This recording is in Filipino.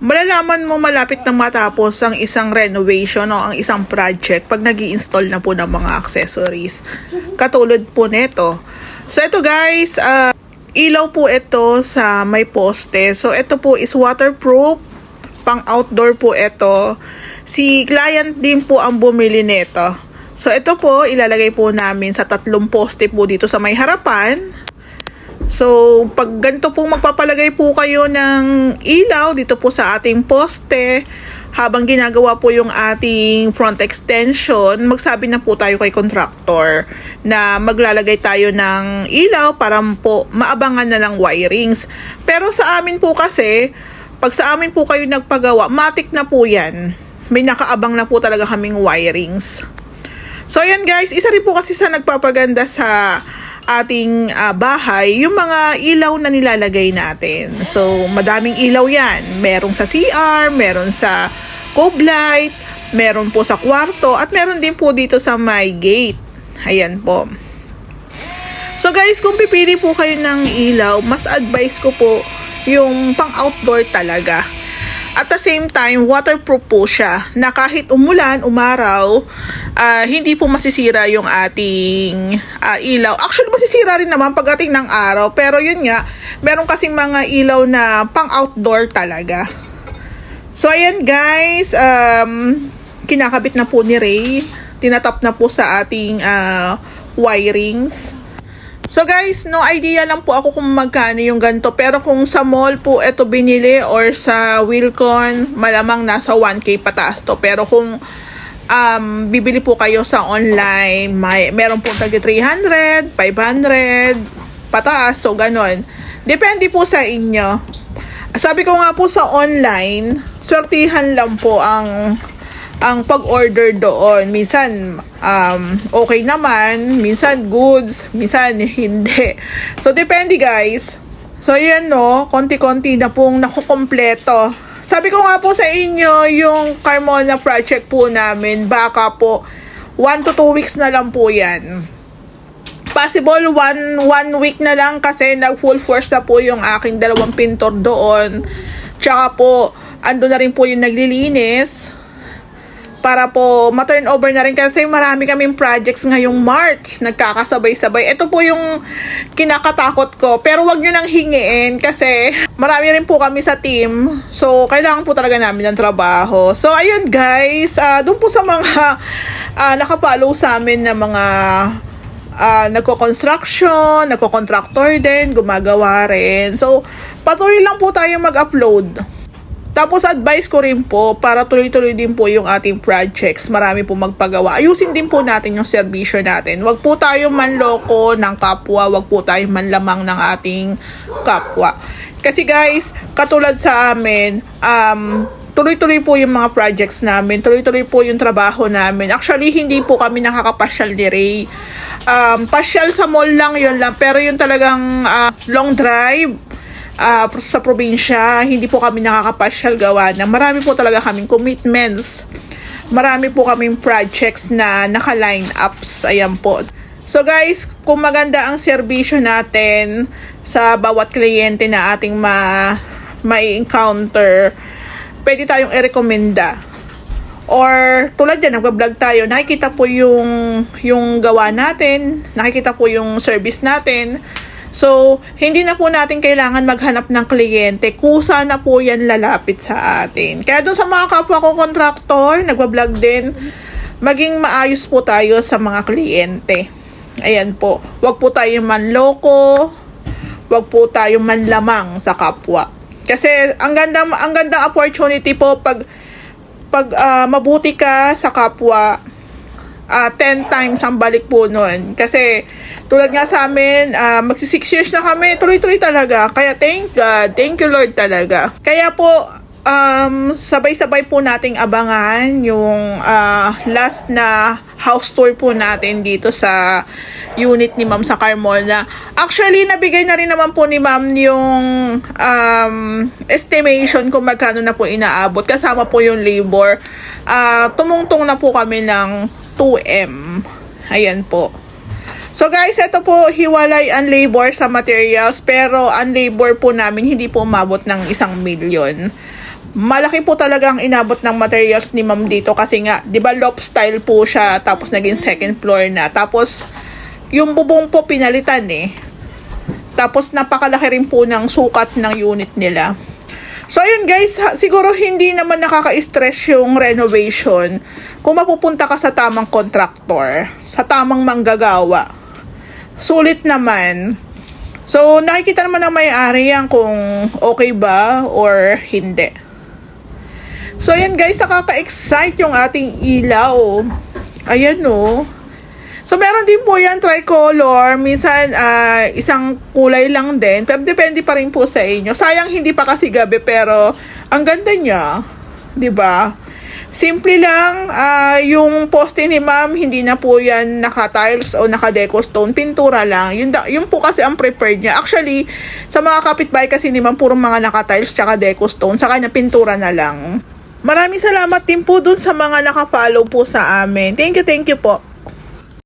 malalaman mo malapit na matapos ang isang renovation o ang isang project pag nag install na po ng mga accessories. Katulad po nito. So ito guys, ah, ilaw po ito sa may poste. So ito po is waterproof, pang outdoor po ito. Si client din po ang bumili nito. So ito po, ilalagay po namin sa tatlong poste po dito sa may harapan. So, pag ganito po magpapalagay po kayo ng ilaw dito po sa ating poste, habang ginagawa po yung ating front extension, magsabi na po tayo kay contractor na maglalagay tayo ng ilaw para po maabangan na ng wirings. Pero sa amin po kasi, pag sa amin po kayo nagpagawa, matik na po yan. May nakaabang na po talaga kaming wirings. So ayan guys, isa rin po kasi sa nagpapaganda sa ating ah, bahay, yung mga ilaw na nilalagay natin. So madaming ilaw yan. Merong sa CR, meron sa cove light, meron po sa kwarto, at meron din po dito sa my gate. Ayan po. So guys, kung pipili po kayo ng ilaw, mas advice ko po yung pang outdoor talaga. At the same time, waterproof po siya na kahit umulan, umaraw, ah, hindi po masisira yung ating ah, ilaw. Actually, masisira rin naman pagdating ng araw. Pero yun nga, meron kasing mga ilaw na pang outdoor talaga. So, ayan guys, um, kinakabit na po ni Ray. Tinatap na po sa ating ah, wirings. So guys, no idea lang po ako kung magkano yung ganito. Pero kung sa mall po ito binili or sa Wilcon, malamang nasa 1K pataas to. Pero kung um, bibili po kayo sa online, may, meron po tagi 300, 500, pataas. So ganon. Depende po sa inyo. Sabi ko nga po sa online, swertihan lang po ang ang pag-order doon. Minsan, um, okay naman. Minsan, goods. Minsan, hindi. So, depende guys. So, yan no. Konti-konti na pong nakukompleto. Sabi ko nga po sa inyo, yung Carmona project po namin, baka po, 1 to 2 weeks na lang po yan. Possible one, one week na lang kasi nag full force na po yung aking dalawang pintor doon. Tsaka po, ando na rin po yung naglilinis para po ma-turn over na rin kasi marami kaming projects ngayong March. Nagkakasabay-sabay. Ito po yung kinakatakot ko. Pero wag nyo nang hingiin kasi marami rin po kami sa team. So, kailangan po talaga namin ng trabaho. So, ayun guys. Uh, doon po sa mga uh, nakapollow sa amin na mga uh, nagko-construction, nagko-contractor din, gumagawa rin. So, patuloy lang po tayo mag-upload. Tapos advice ko rin po para tuloy-tuloy din po yung ating projects. Marami po magpagawa. Ayusin din po natin yung serbisyo natin. Huwag po tayo manloko ng kapwa. Huwag po tayo manlamang ng ating kapwa. Kasi guys, katulad sa amin, um, tuloy-tuloy po yung mga projects namin. Tuloy-tuloy po yung trabaho namin. Actually, hindi po kami nakakapasyal ni Ray. Um, pasyal sa mall lang yun lang. Pero yung talagang uh, long drive, uh, sa probinsya, hindi po kami nakakapasyal gawa na marami po talaga kaming commitments. Marami po kaming projects na naka-line ups. Ayan po. So guys, kung maganda ang serbisyo natin sa bawat kliyente na ating ma mai-encounter, pwede tayong i-recommenda. Or tulad yan, nagpa-vlog tayo, nakikita po yung, yung gawa natin, nakikita po yung service natin, So, hindi na po natin kailangan maghanap ng kliyente. Kusa na po yan lalapit sa atin. Kaya doon sa mga kapwa ko kontraktor, nagwa-vlog din, maging maayos po tayo sa mga kliyente. Ayan po. Huwag po tayo manloko. Huwag po tayo manlamang sa kapwa. Kasi ang ganda ang ganda opportunity po pag pag uh, mabuti ka sa kapwa, uh, 10 times ang balik po nun. Kasi, tulad nga sa amin, uh, magsi 6 years na kami, tuloy-tuloy talaga. Kaya thank God, thank you Lord talaga. Kaya po, um, sabay-sabay po nating abangan yung uh, last na house tour po natin dito sa unit ni Ma'am sa Carmona. Actually, nabigay na rin naman po ni Ma'am yung um, estimation kung magkano na po inaabot. Kasama po yung labor. Uh, tumungtong na po kami ng 2M. Ayan po. So guys, ito po hiwalay ang labor sa materials pero ang labor po namin hindi po umabot ng isang milyon. Malaki po talaga ang inabot ng materials ni ma'am dito kasi nga, di ba loft style po siya tapos naging second floor na. Tapos yung bubong po pinalitan eh. Tapos napakalaki rin po ng sukat ng unit nila. So ayun guys, siguro hindi naman nakaka-stress yung renovation kung mapupunta ka sa tamang contractor, sa tamang manggagawa. Sulit naman. So nakikita naman ng may-ari yan kung okay ba or hindi. So ayan guys, nakaka-excite yung ating ilaw. Ayan no. So meron din po yan tricolor, minsan ah, isang kulay lang din, pero depende pa rin po sa inyo. Sayang hindi pa kasi gabi pero ang ganda niya, ba? Simple lang, ah, yung poste ni ma'am, hindi na po yan naka-tiles o naka-deco stone, pintura lang. Yun, da- yun po kasi ang prepared niya. Actually, sa mga kapitbahay kasi ni ma'am, puro mga naka-tiles tsaka deco stone. Sa kanya, pintura na lang. Maraming salamat din po dun sa mga naka-follow po sa amin. Thank you, thank you po.